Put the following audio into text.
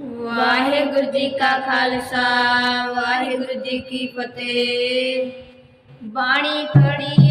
ਵਾਹਿਗੁਰੂ ਜੀ ਕਾ ਖਾਲਸਾ ਵਾਹਿਗੁਰੂ ਜੀ ਕੀ ਫਤਿਹ। ਬਾਣੀ ਪੜੀ